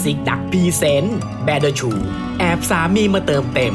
ซิกดักพีเซนแบดชู แอบสามีมาเติมเต็ม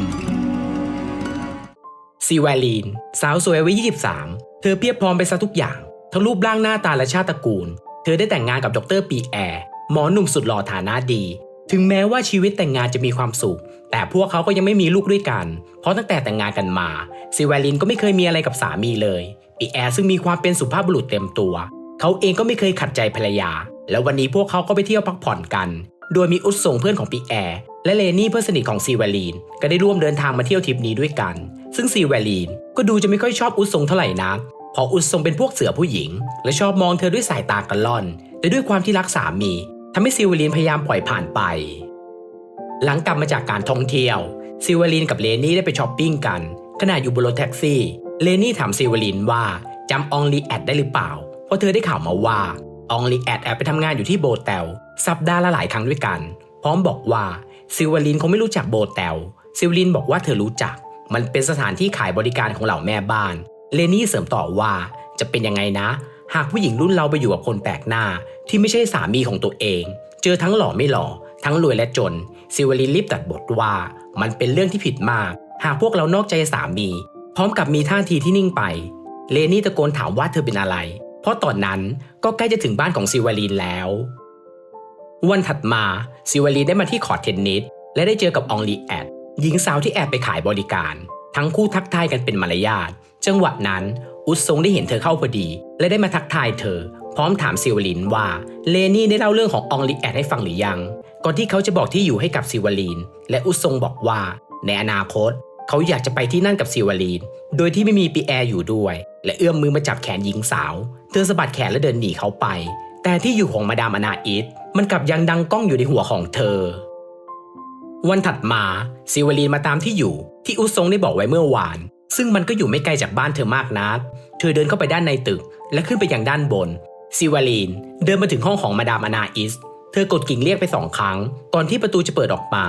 ซีวาลีน สาวสวยวัย 23 เธอเพียบพร้อมไปซะทุกอย่าง ทั้งรูปร่างหน้าตาและชาติตระกูล เธอได้แต่งงานกับดรปีแอร์ หมอหนุ่มสุดหล่อฐานะดี ถึงแม้ว่าชีวิตแต่งงานจะมีความสุข แต่พวกเขาก็ยังไม่มีลูกด้วยกัน เพราะตั้งแต่แต่งงานกันมาซีวาลินก็ไม่เคยมีอะไรกับสามีเลยปีแอร์ซึ่งมีความเป็นสุภาพบุรุษเต็มตัว เขาเองก็ไม่เคยขัดใจภรรยา แล้ววันนี้พวกเขาก็ไปเที่ยวพักผ่อนกัน โดยมีอุดส่งเพื่อนของปีแอร์และเลนี่เพื่อนสนิทของซีวลีนก็ได้ร่วมเดินทางมาเที่ยวทริปนี้ด้วยกัน ซึ่งซีวลีนก็ดูจะไม่ค่อยชอบอุดส่งเท่าไหร่นักเพราะอุดส่งเป็นพวกเสือผู้หญิง และชอบมองเธอด้วยสายตากระล่อน แต่ด้วยความที่รักสามีทำให้ซีวลีนพยายามปล่อยผ่านไป หลังกลับมาจากการท่องเที่ยวซิวลินกับเลนี่ได้ไปช้อปปิ้งกันขณะอยู่บนรถแท็กซี่ เลนี่ถามซิวลินว่าจำอองลีแอดได้หรือเปล่า เพราะเธอได้ข่าวมาว่าอองลีแอดแอบไปทำงานอยู่ที่โบเตล สัปดาห์ละหลายครั้งด้วยกัน พร้อมบอกว่าซิวลินคงไม่รู้จักโบเตลซิวลินบอกว่าเธอรู้จัก มันเป็นสถานที่ขายบริการของเหล่าแม่บ้าน เลนี่เสริมต่อว่าจะเป็นยังไงนะ หากผู้หญิงรุ่นเราไปอยู่กับคนแปลกหน้า ที่ไม่ใช่สามีของตัวเอง เจอทั้งหล่อไม่หล่อ ทั้งรวยและจน ซิวลินรีบตัดบทว่า มันเป็นเรื่องที่ผิดมาก หากพวกเรานอกใจสามี พร้อมกับมีท่าทีที่นิ่งไป เลนี่ตะโกนถามว่าเธอเป็นอะไร เพราะตอนนั้นก็ใกล้จะถึงบ้านของซิวลินแล้ว วันถัดมาซิวลีได้มาที่คอร์ตเทนนิสและได้เจอกับองลีแอดหญิงสาวที่แอบไปขายบริการ ทั้งคู่ทักทายกันเป็นมารยาทจังหวะนั้นอุดซงได้เห็นเธอเข้าพอดี และได้มาทักทายเธอ พร้อมถามซิวลินว่าเลนี่ได้เล่าเรื่องขององลีแอดให้ฟังหรือยัง ก่อนที่เขาจะบอกที่อยู่ให้กับซิวลีนและอุดซงบอกว่า ในอนาคต เขาอยากจะไปที่นั่นกับซิวลีนโดยที่ไม่มีปีแอร์อยู่ด้วย และเอื้อมมือมาจับแขนหญิงสาว เธอสะบัดแขนและเดินหนีเขาไป แต่ที่อยู่ของมาดามอนาอิสมันกลับยังดังก้องอยู่ในหัวของเธอ วันถัดมาซิวลีนมาตามที่อยู่ ที่อุซงได้บอกไว้เมื่อวาน ซึ่งมันก็อยู่ไม่ไกลจากบ้านเธอมากนัก เธอเดินเข้าไปด้านในตึก และขึ้นไปยังด้านบนซิวลีนเดินมาถึงห้องของมาดามอนาอิสเธอกดกิ่งเรียกไปสองครั้ง ก่อนที่ประตูจะเปิดออกมา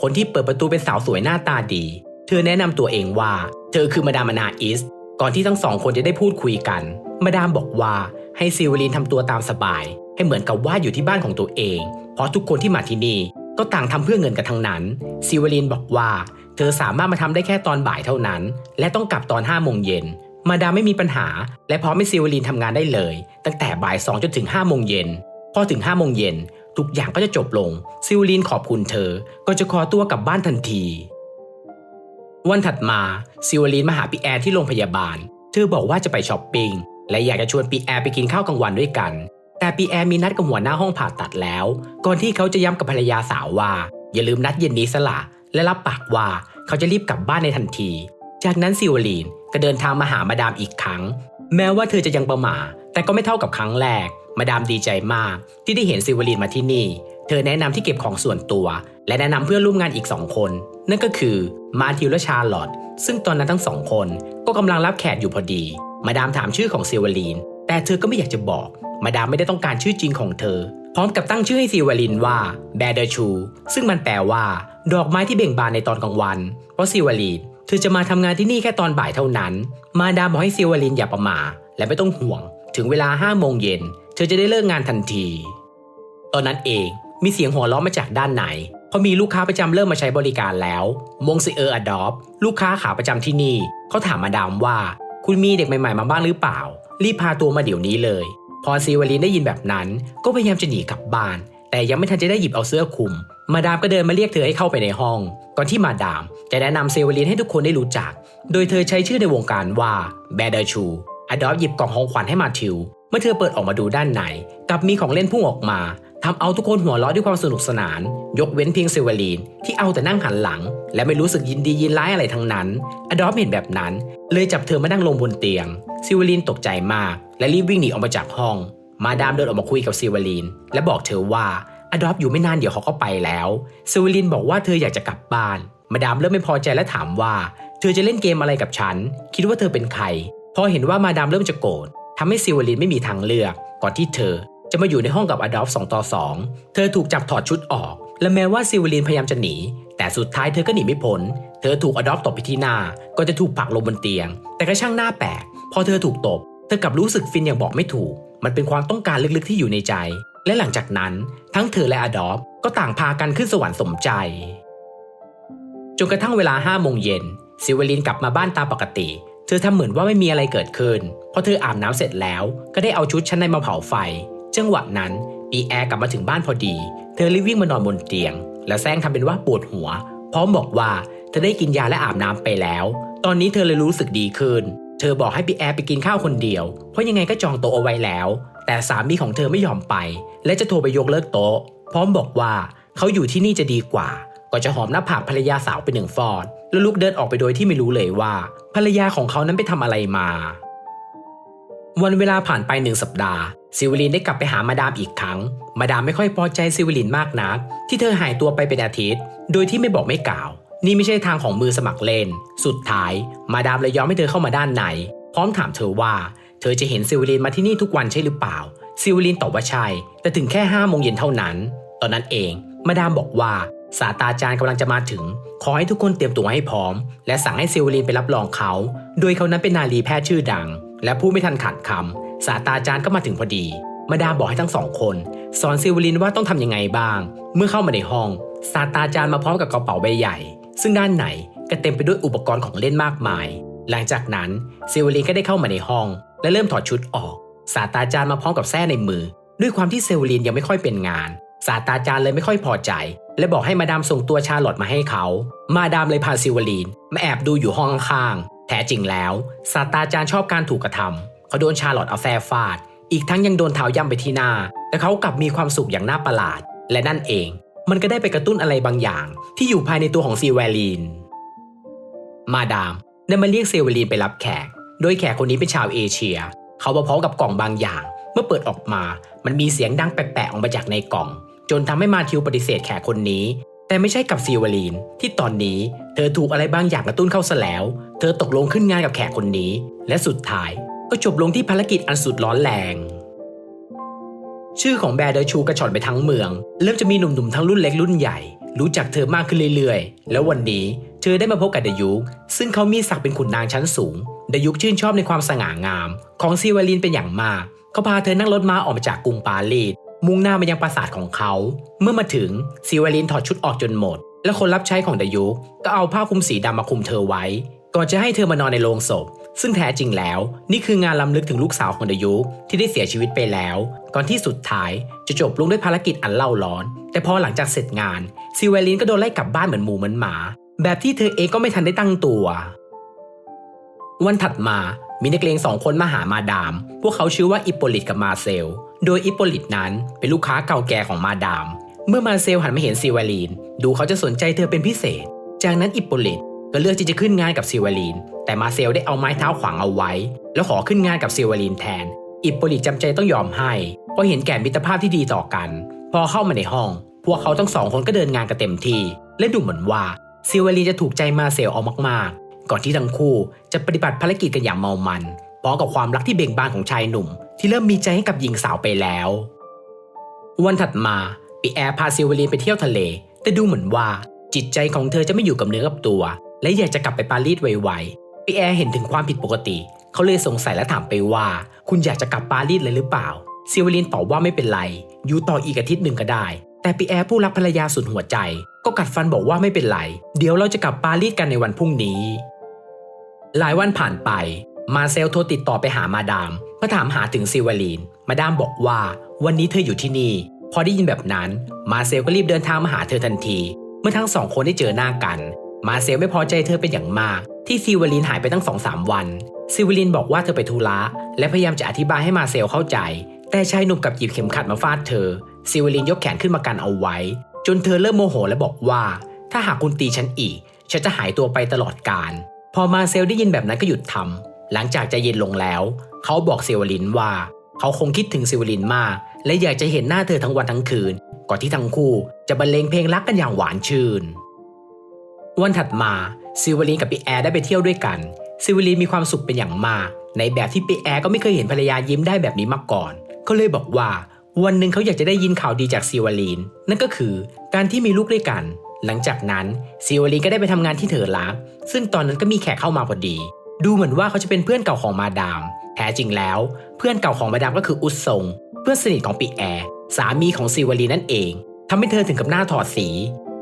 คนที่เปิดประตูเป็นสาวสวยหน้าตาดี เธอแนะนำตัวเองว่า เธอคือมาดามอนาอิสก่อนที่ทั้งสองคนจะได้พูดคุยกัน มาดามบอกว่า ให้ซิวลีนทำตัวตามสบาย ให้เหมือนกับว่าอยู่ที่บ้านของตัวเอง เพราะทุกคนที่มาที่นี่ก็ต่างทำเพื่อเงินกันทั้งนั้น ซิวลีนบอกว่า เธอสามารถมาทำได้แค่ตอนบ่ายเท่านั้น และต้องกลับตอน5โมงเย็นมาดามไม่มีปัญหา และพร้อมให้ซิวลีนทำงานได้เลย ตั้งแต่บ่าย2จนถึง5โมงเย็นพอถึง5โมงเย็นทุกอย่างก็จะจบลง ซิวลีนขอบคุณเธอ ก็จะขอตัวกลับบ้านทันที วันถัดมาซิวลีนมาหาปีแอร์ที่โรงพยาบาล เธอบอกว่าจะไปช้อปปิ้ง และอยากจะชวนปีแอร์ไปกินข้าวกลางวันด้วยกัน แต่ปีแอร์มีนัดกับหัวหน้าห้องผ่าตัดแล้ว ก่อนที่เขาจะย้ำกับภรรยาสาวว่า อย่าลืมนัดเย็นนี้สละและรับปากว่าเขาจะรีบกลับบ้านในทันที จากนั้นซิวลีนก็เดินทางมาหามาดามอีกครั้ง แม้ว่าเธอจะยังประหมาแต่ก็ไม่เท่ากับครั้งแรก มาดามดีใจมาก ที่ได้เห็นซิวลีนมาที่นี่ เธอแนะนำที่เก็บของส่วนตัว และแนะนำเพื่อนร่วมงานอีกสองคน นั่นก็คือมาทิวและชาร์ลอตซึ่งตอนนั้นทั้งสองคนก็กำลังรับแขกอยู่พอดี มาดามถามชื่อของซิวลีน แต่เธอก็ไม่อยากจะบอก มาดามไม่ได้ต้องการชื่อจริงของเธอ พร้อมกับตั้งชื่อให้ซิวลินว่าแบเดอร์ชู ซึ่งมันแปลว่า ดอกไม้ที่เบ่งบานในตอนกลางวัน เพราะซิวลินเธอจะมาทำงานที่นี่แค่ตอนบ่ายเท่านั้น มาดามบอกให้ซิวลินอย่าประมาทและไม่ต้องห่วง ถึงเวลา5โมงเย็นเธอจะได้เลิกงานทันที ตอนนั้นเองมีเสียงหัวเราะมาจากด้านใน พรามีลูกค้าประจำเริ่มมาใช้บริการแล้วมงซิเออร์อดอปลูกค้าขาประจำที่นี่เขาถามมาดามว่า คุณมีเด็กใหม่ๆมาบ้างหรือเปล่า รีบพาตัวมาเดี๋ยวนี้เลย พอซีวลีนได้ยินแบบนั้น ก็พยายามจะหนีกลับบ้าน แต่ยังไม่ทันจะได้หยิบเอาเสื้อคลุม มาดามก็เดินมาเรียกเธอให้เข้าไปในห้อง ก่อนที่มาดาม จะแนะนำเซวลีนให้ทุกคนได้รู้จัก โดยเธอใช้ชื่อในวงการว่าแบเดอร์ชูอดอฟหยิบกล่องของขวัญให้มาทิว เมื่อเธอเปิดออกมาดูด้านในกลับมีของเล่นพุ่งออกมา ทำเอาทุกคนหัวเราะด้วยความสนุกสนาน ยกเว้นเพียงเซวลีน ที่เอาแต่นั่งหันหลัง และไม่รู้สึกยินดียินร้ายอะไรทั้งนั้น อดอฟเห็นแบบนั้น เลยจับเธอมานั่งลงบนเตียงซิวลีนตกใจมาก และรีบวิ่งหนีออกมาจากห้อง มาดามเดินออกมาคุยกับซิวลีน และบอกเธอว่าอดอฟอยู่ไม่นานเดี๋ยวเขาก็ไปแล้วซิวลีนบอกว่าเธออยากจะกลับบ้าน มาดามเริ่มไม่พอใจและถามว่า เธอจะเล่นเกมอะไรกับฉัน คิดว่าเธอเป็นใครพอเห็นว่ามาดามเริ่มจะโกรธทำให้ซิวลีนไม่มีทางเลือก ก่อนที่เธอ จะมาอยู่ในห้องกับอดอลฟ2ต่อ2เธอถูกจับถอดชุดออก และแม้ว่าซิวลีนพยายามจะหนี แต่สุดท้ายเธอก็หนีไม่พ้น เธอถูกอดอลฟตบไปที่หน้า ก็จะถูกผลักลงบนเตียง แต่ก็ช่างหน้าแปลก พอเธอถูกตบ เธอกลับรู้สึกฟินอย่างบอกไม่ถูก มันเป็นความต้องการลึกๆที่อยู่ในใจ และหลังจากนั้น ทั้งเธอและอดอฟก็ต่างพากันขึ้นสวรรค์สมใจ จนกระทั่งเวลาห้าโมงเย็นซิวลินกลับมาบ้านตามปกติเธอทำเหมือนว่าไม่มีอะไรเกิดขึ้น พอเธออาบน้ำเสร็จแล้ว ก็ได้เอาชุดชั้นในมาเผาไฟ จังหวะนั้นปีแอร์กลับมาถึงบ้านพอดี เธอรีบวิ่งมานอนบนเตียง แล้วแซงทำเป็นว่าปวดหัว พร้อมบอกว่าเธอได้กินยาและอาบน้ำไปแล้ว ตอนนี้เธอเลยรู้สึกดีขึ้น เธอบอกให้ปีแอร์ไปกินข้าวคนเดียว เพราะยังไงก็จองโต๊ะเอาไว้แล้ว แต่สามีของเธอไม่ยอมไป และจะโทรไปยกเลิกโต๊ะ พร้อมบอกว่าเขาอยู่ที่นี่จะดีกว่า ก็จะหอมหน้าผากภรรยาสาวไปหนึ่งฟอดแล้วลุกเดินออกไปโดยที่ไม่รู้เลยว่า ภรรยาของเขานั้นไปทำอะไรมา วันเวลาผ่านไปหนึ่งสัปดาห์ ซิวลินได้กลับไปหามาดามอีกครั้ง มาดามไม่ค่อยพอใจซิวลินมากนัก ที่เธอหายตัวไปเป็นอาทิตย์ โดยที่ไม่บอกไม่กล่าว นี่ไม่ใช่ทางของมือสมัครเล่น สุดท้าย มาดามเลยยอมให้เธอเข้ามาด้านใน พร้อมถามเธอว่า เธอจะเห็นซิวลินมาที่นี่ทุกวันใช่หรือเปล่า ซิวลินตอบว่าใช่ แต่ถึงแค่ห้าโมงเย็นเท่านั้น ตอนนั้นเอง มาดามบอกว่าศาสตราจารย์กำลังจะมาถึง ขอให้ทุกคนเตรียมตัวให้พร้อม และสั่งให้ซิวลินไปรับรองเขา โดยเขานั้นเป็นนารีแพทย์ชื่อดัง และผู้ไม่ทันขาดคำ ศาสตราจารย์ก็มาถึงพอดี มาดามบอกให้ทั้งสองคน สอนซิวลินว่าต้องทำยังไงบ้าง เมื่อเข้ามาในห้อง ศาสตราจารย์มาพร้อมกับกระเป๋าใบใหญ่ ซึ่งด้านในก็เต็มไปด้วยอุปกรณ์ของเล่นมากมาย หลังจากนั้นซิวลินก็ได้เข้ามาในห้อง และเริ่มถอดชุดออก ศาสตราจารย์มาพร้อมกับแส้ในมือ ด้วยความที่เซลลินยังไม่ค่อยเป็นงาน ศาสตราจารย์เลยไม่ค่อยพอใจ และบอกให้มาดามส่งตัวชาลอตมาให้เขา มาดามเลยพาซิวลีนมาแอบดูอยู่ห้องข้างแท้จริงแล้วศาสตราจารย์ชอบการถูกกระทำ เขาโดนชาลอตเอาแฟฟาด อีกทั้งยังโดนเท้าย่ำไปที่หน้า แต่เขากลับมีความสุขอย่างน่าประหลาด และนั่นเอง มันก็ได้ไปกระตุ้นอะไรบางอย่าง ที่อยู่ภายในตัวของซีแวลีน มาดามได้มาเรียกเซลเวลีนไปรับแขก โดยแขกคนนี้เป็นชาวเอเชีย เขามาพร้อมกับกล่องบางอย่าง เมื่อเปิดออกมา มันมีเสียงดังแปลกๆออกมาจากในกล่อง จนทำให้มาทิวปฏิเสธแขกคนนี้ แต่ไม่ใช่กับซีเวลีน ที่ตอนนี้ เธอถูกอะไรบางอย่างกระตุ้นเข้าซะแล้ว เธอตกลงขึ้นงานกับแขกคนนี้ และสุดท้าย ก็จบลงที่ภารกิจอันสุดร้อนแรง ชื่อของแบร์เดอร์ชูกระชอนไปทั้งเมือง เริ่มจะมีหนุ่มๆทั้งรุ่นเล็กรุ่นใหญ่ รู้จักเธอมากขึ้นเรื่อยๆ แล้ววันนี้เธอได้มาพบกับเดยุกซึ่งเขามีศักดิ์เป็นขุนนางชั้นสูงเดยุกชื่นชอบในความสง่างาม ของซีวาลินเป็นอย่างมากเขาพาเธอนั่งรถม้าออกมาจากกรุงปารีสมุ่งหน้ามายังปราสาทของเขา เมื่อมาถึงซีวาลินถอดชุดออกจนหมด และคนรับใช้ของเดยุกก็เอาผ้าคลุมสีดำมาคลุมเธอไว้ ก่อนจะให้เธอมานอนในโรงศพ ซึ่งแท้จริงแล้ว นี่คืองานล้ำลึกถึงลูกสาวของเดยุกที่ได้เสียชีวิตไปแล้ว ก่อนที่สุดท้ายจะจบลงด้วยภารกิจอันเล่าร้อน แต่พอหลังจากเสร็จงาน ซิเวลินก็โดนไล่กลับบ้านเหมือนหมูเหมือนหมา แบบที่เธอเองก็ไม่ทันได้ตั้งตัว วันถัดมามีนักเลงสองคนมาหามาดาม พวกเขาชื่อว่าอิปโปลิตกับมาเซล โดยอิปโปลิตนั้นเป็นลูกค้าเก่าแก่ของมาดาม เมื่อมาเซลหันมาเห็นซิเวลีน ดูเขาจะสนใจเธอเป็นพิเศษ จากนั้นอิปโปลิต ก็เลือกที่จะขึ้นงานกับซิเวลีน แต่มาเซลได้เอาไม้เท้าขวางเอาไว้ แล้วขอขึ้นงานกับซิเวลีนแทน อิปโปลิตจำใจต้องยอมให้ เพราะเห็นแก่มิตรภาพที่ดีต่อกัน พอเข้ามาในห้อง พวกเขาทั้งสองคนก็เดินงานกันเต็มที่ และดูเหมือนว่าซิเวลีนจะถูกใจมาเซลเอามากๆ ก่อนที่ทั้งคู่จะปฏิบัติภารกิจกันอย่างเมามันพร้อมกับความรักที่เบ่งบานของชายหนุ่ม ที่เริ่มมีใจให้กับหญิงสาวไปแล้ว วันถัดมาปีแอร์พาซิวลีนไปเที่ยวทะเล แต่ดูเหมือนว่าจิตใจของเธอจะไม่อยู่กับเนื้อกับตัว และอยากจะกลับไปปารีสไวๆปีแอร์เห็นถึงความผิดปกติ เขาเลยสงสัยและถามไปว่า คุณอยากจะกลับปารีสเลยหรือเปล่าซิวลีนตอบว่าไม่เป็นไรอยู่ต่ออีกอาทิตย์หนึ่งก็ได้ แต่ปีแอร์ผู้รักภรรยาสุดหัวใจ ก็กัดฟันบอกว่าไม่เป็นไร เดี๋ยวเราจะกลับปารีสกันในวันพรุ่งนี้ หลายวันผ่านไปมาเซลโทรติดต่อไปหามาดามเพื่อถามหาถึงซิวลีน มาดามบอกว่า วันนี้เธออยู่ที่นี่ พอได้ยินแบบนั้น มาเซลก็รีบเดินทางมาหาเธอทันที เมื่อทั้งสองคนได้เจอหน้ากัน มาเซลไม่พอใจเธอเป็นอย่างมาก ที่ซิวลีนหายไปตั้งสองสามวัน ซิวลีนบอกว่าเธอไปธุระและพยายามจะอธิบายให้มาเซลเข้าใจ แต่ชายหนุ่มกับหยิบเข็มขัดมาฟาดเธอ ซิวลีนยกแขนขึ้นมากันเอาไว้ จนเธอเริ่มโมโหและบอกว่า ถ้าหากคุณตีฉันอีก ฉันจะหายตัวไปตลอดกาลพอมาเซลได้ยินแบบนั้นก็หยุดทำหลังจากใจเย็นลงแล้ว เขาบอกซิวลินว่า เขาคงคิดถึงซิวลินมาก และอยากจะเห็นหน้าเธอทั้งวันทั้งคืน ก่อนที่ทั้งคู่จะบรรเลงเพลงรักกันอย่างหวานชื่น วันถัดมาซิวลินกับปีแอร์ได้ไปเที่ยวด้วยกันซิวลินมีความสุขเป็นอย่างมาก ในแบบที่ปีแอร์ก็ไม่เคยเห็นภรรยายิ้มได้แบบนี้มาก่อนเขาเลยบอกว่า วันหนึ่งเขาอยากจะได้ยินข่าวดีจากซิวลีนนั่นก็คือการที่มีลูกด้วยกัน หลังจากนั้นซิวลีนก็ได้ไปทำงานที่เธอรักซึ่งตอนนั้นก็มีแขกเข้ามาพอดี ดูเหมือนว่าเขาจะเป็นเพื่อนเก่าของมาดาม แท้จริงแล้ว เพื่อนเก่าของมาดามก็คืออุสซงเพื่อนสนิทของปีแอร์สามีของซิวลีนนั่นเองทำให้เธอถึงกับหน้าถอดสี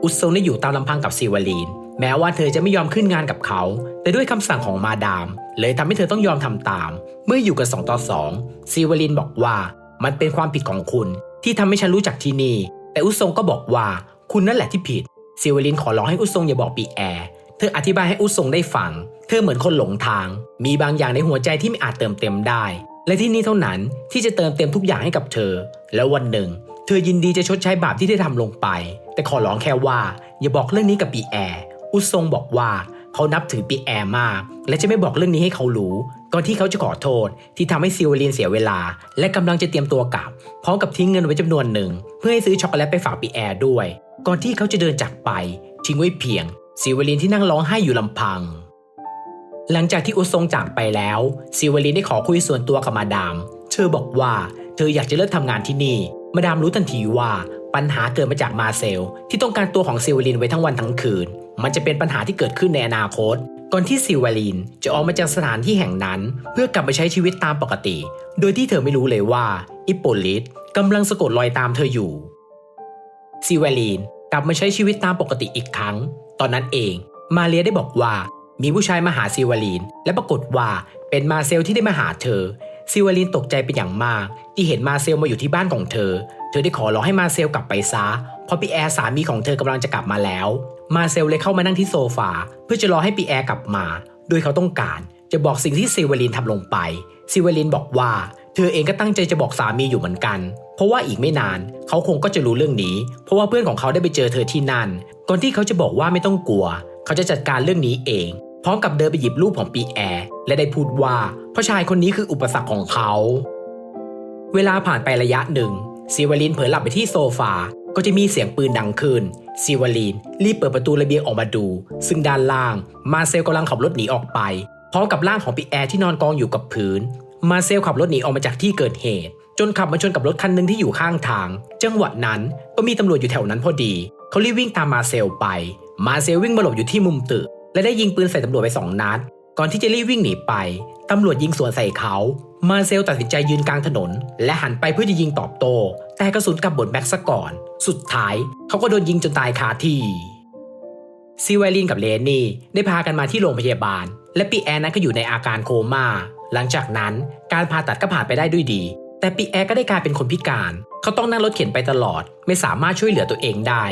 อุซงได้อยู่ตามลำพังกับซิวลีน แม้ว่าเธอจะไม่ยอมขึ้นงานกับเขา แต่ด้วยคำสั่งของมาดาม เลยทำให้เธอต้องยอมทำตาม เมื่ออยู่กันสองต่อสองซิวลีนบอกว่ามันเป็นความผิดของคุณ ที่ทำให้ฉันรู้จักที่นี่ แต่อุซงก็บอกว่าคุณนั่นแหละที่ผิดซิวลีนขอร้องให้อุซงอย่าบอกปีแอร์เธออธิบายให้อุซซงได้ฟัง เธอเหมือนคนหลงทาง มีบางอย่างในหัวใจที่ไม่อาจเติมเต็มได้ และที่นี่เท่านั้นที่จะเติมเต็มทุกอย่างให้กับเธอ แล้ววันหนึ่ง เธอยินดีจะชดใช้บาปที่ได้ทำลงไป แต่ขอร้องแค่ว่าอย่าบอกเรื่องนี้กับปีแอร์ อุซงบอกว่าเขานับถือปีแอร์มาก และจะไม่บอกเรื่องนี้ให้เขารู้ ก่อนที่เขาจะขอโทษ ที่ทำให้ซิวเลีนเสียเวลา และกำลังจะเตรียมตัวกลับ พร้อมกับทิ้งเงินไว้จำนวนหนึ่ง เพื่อให้ซื้อช็อกโกแลตไปฝากปีแอร์ด้วย ก่อนที่เขาจะเดินจากไป ทิ้งไว้เพียงซิวเลีนที่นั่งร้องไห้อยู่ลำพัง หลังจากที่อุซงจากไปแล้วซิวเลีนได้ขอคุยส่วนตัวกับมาดาม เธอบอกว่าเธออยากจะเลิกทำงานที่นี่ มาดามรู้ทันทีว่าปัญหาเกิดมาจากมาเซล ที่ต้องการตัวของซิวลินไว้ทั้งวันทั้งคืน มันจะเป็นปัญหาที่เกิดขึ้นในอนาคต ก่อนที่ซิวลินจะออกมาจากสถานที่แห่งนั้น เพื่อกลับไปใช้ชีวิตตามปกติ โดยที่เธอไม่รู้เลยว่าอิปโปลิสกำลังสะกดรอยตามเธออยู่ซิวลีนกลับมาใช้ชีวิตตามปกติอีกครั้ง ตอนนั้นเอง มาเลียได้บอกว่ามีผู้ชายมาหาซิวลีน และปรากฏว่าเป็นมาเซลที่ได้มาหาเธอซิวลีนตกใจเป็นอย่างมาก ที่เห็นมาเซลมาอยู่ที่บ้านของเธอ เธอได้ขอร้องให้มาเซลกลับไปซะเพราะปีแอร์สามีของเธอกำลังจะกลับมาแล้ว มาเซลเลยเข้ามานั่งที่โซฟาเพื่อจะรอให้ปีแอร์กลับมา โดยเขาต้องการจะบอกสิ่งที่ซิวลีนทำลงไป ซิวลีนบอกว่าเธอเองก็ตั้งใจจะบอกสามีอยู่เหมือนกัน เพราะว่าอีกไม่นาน เขาคงก็จะรู้เรื่องนี้ เพราะว่าเพื่อนของเขาได้ไปเจอเธอที่นั่น ก่อนที่เขาจะบอกว่าไม่ต้องกลัว เขาจะจัดการเรื่องนี้เอง พร้อมกับเดินไปหยิบรูปของปีแอร์และได้พูดว่าผู้ชายคนนี้คืออุปสรรคของเขา เวลาผ่านไประยะหนึ่งซิวลีนเผลอหลับไปที่โซฟา ก็จะมีเสียงปืนดังขึ้น ซิวลีนรีบเปิดประตูระเบียงออกมาดู ซึ่งด้านล่าง มาเซลกำลังขับรถหนีออกไป พร้อมกับร่างของปีแอร์ที่นอนกองอยู่กับพื้น มาเซลขับรถหนีออกมาจากที่เกิดเหตุ จนขับมาชนกับรถคันหนึ่งที่อยู่ข้างทาง จังหวะนั้นก็มีตำรวจอยู่แถวนั้นพอดี เขารีบวิ่งตามมาเซลไป มาเซลวิ่งมาหลบอยู่ที่มุมตึกและได้ยิงปืนใส่ตำรวจไปสองนัด ก่อนที่จะรีบวิ่งหนีไป ตำรวจยิงสวนใส่เขา มาเซลตัดสินใจยืนกลางถนน และหันไปเพื่อจะยิงตอบโต้ แต่กระสุนกลับบดแม็กซ์ซะก่อน สุดท้ายเขาก็โดนยิงจนตายคาที่ซิวลินกับเลนนี่ได้พากันมาที่โรงพยาบาล และปีแอนนั้นก็อยู่ในอาการโคม่า หลังจากนั้นการผ่าตัดก็ผ่านไปได้ด้วยดี แต่ปีแอร์ก็ได้กลายเป็นคนพิการ เขาต้องนั่งรถเข็นไปตลอด ไม่สามารถช่วยเหลือตัวเองได้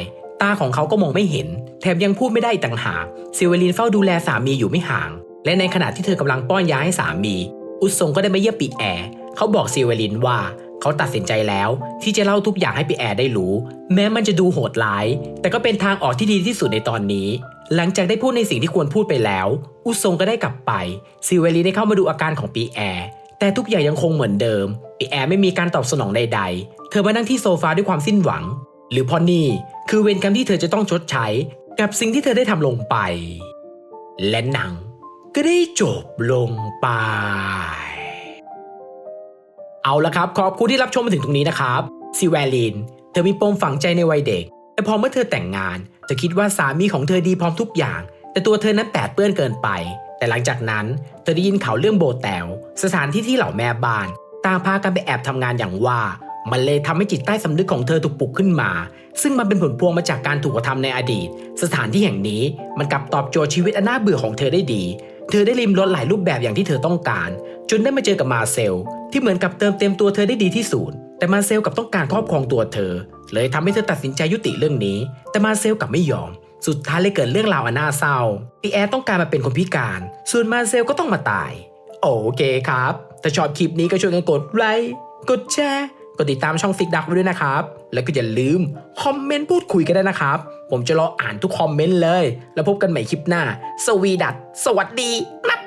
ตาของเขาก็มองไม่เห็น แถมยังพูดไม่ได้ต่างหากซิวลินเฝ้าดูแลสามีอยู่ไม่ห่าง และในขณะที่เธอกำลังป้อนยาให้สามี อุซงก็ได้มาเยี่ยมปีแอร์เขาบอกซิวลินว่าเขาตัดสินใจแล้วที่จะเล่าทุกอย่างให้ปีแอร์ได้รู้ แม้มันจะดูโหดร้าย แต่ก็เป็นทางออกที่ดีที่สุดในตอนนี้ หลังจากได้พูดในสิ่งที่ควรพูดไปแล้ว อุซงก็ได้กลับไปซิวลินได้เข้ามาดูอาการของปีแอร์แต่ทุกอย่างยังคงเหมือนเดิมปีแอร์ไม่มีการตอบสนองใด ๆ เธอมานั่งที่โซฟาด้วยความสิ้นหวัง หรือพราะนี่คือเวรกรรมที่เธอจะต้องชดใช้ กับสิ่งที่เธอได้ทำลงไป และหนัง ก็ได้จบลงไป เอาละครับ ขอบคุณที่รับชมมาถึงตรงนี้นะครับซิแวลิน เธอมีปมฝังใจในวัยเด็ก แต่พอเมื่อเธอแต่งงานเธอคิดว่าสามีของเธอดีพร้อมทุกอย่าง แต่ตัวเธอนั้นแปดเปื้อนเกินไป แต่หลังจากนั้นเธอได้ยินข่าวเรื่องโบแตวสถานที่ที่เหล่าแม่บ้านต่างพากันไปแอบทำงานอย่างว่ามันเลยทำให้จิตใต้สำนึกของเธอถูกปลุกขึ้นมา ซึ่งมันเป็นผลพวงมาจากการถูกกระทำในอดีต สถานที่แห่งนี้มันกลับตอบโจทย์ชีวิตอันน่าเบื่อของเธอได้ดี เธอได้ริมรถหลายรูปแบบอย่างที่เธอต้องการ จนได้มาเจอกับมาเซล ที่เหมือนกับเติมเต็มตัวเธอได้ดีที่สุดแต่มาเซลกับต้องการครอบครองตัวเธอ เลยทำให้เธอตัดสินใจยุติเรื่องนี้ แต่มาเซลกับไม่ยอม สุดท้ายเลยเกิดเรื่องราวอันน่าเศร้าปีแอร์ต้องการมาเป็นคนพิการ ส่วนมาเซลก็ต้องมาตาย โอเคครับ ถ้าชอบคลิปนี้ก็ช่วยกันกดไลค์กดแชร์ กดติดตามช่องฟิกดักไว้ด้วยนะครับ แล้วก็อย่าลืมคอมเมนต์พูดคุยกันได้นะครับ ผมจะรออ่านทุกคอมเมนต์เลย แล้วพบกันใหม่คลิปหน้า สวีดัตสวัสดีครับ